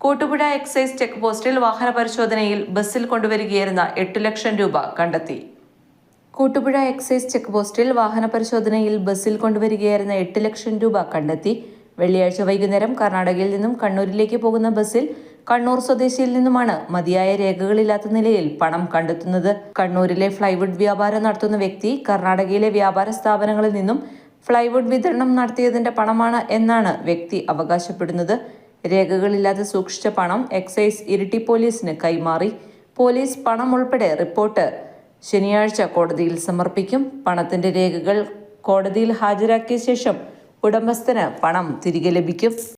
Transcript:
Koottupuzha excise check പോസ്റ്റിൽ വാഹന പരിശോധനയിൽ ബസ്സിൽ കൊണ്ടുവരികയായിരുന്ന എട്ട് ലക്ഷം രൂപ കണ്ടെത്തി. കൂട്ടുപുഴ എക്സൈസ് ചെക്ക് പോസ്റ്റിൽ വാഹന പരിശോധനയിൽ ബസ്സിൽ കൊണ്ടുവരികയായിരുന്ന എട്ട് ലക്ഷം രൂപ കണ്ടെത്തി. വെള്ളിയാഴ്ച വൈകുന്നേരം കർണാടകയിൽ നിന്നും കണ്ണൂരിലേക്ക് പോകുന്ന ബസ്സിൽ കണ്ണൂർ സ്വദേശിയിൽ നിന്നുമാണ് മതിയായ രേഖകളില്ലാത്ത നിലയിൽ പണം കണ്ടെത്തുന്നത്. കണ്ണൂരിലെ ഫ്ലൈവുഡ് വ്യാപാരം നടത്തുന്ന വ്യക്തി കർണാടകയിലെ വ്യാപാര സ്ഥാപനങ്ങളിൽ നിന്നും ഫ്ലൈവുഡ് വിതരണം നടത്തിയതിന്റെ പണമാണ് എന്നാണ് വ്യക്തി അവകാശപ്പെടുന്നത്. രേഖകളില്ലാതെ സൂക്ഷിച്ച പണം എക്സൈസ് ഇരിട്ടി പോലീസിന് കൈമാറി. പോലീസ് പണം ഉൾപ്പെടെ റിപ്പോർട്ട് ശനിയാഴ്ച കോടതിയിൽ സമർപ്പിക്കും. പണത്തിന്റെ രേഖകൾ കോടതിയിൽ ഹാജരാക്കിയ ശേഷം ഉടമസ്ഥന് പണം തിരികെ ലഭിക്കും.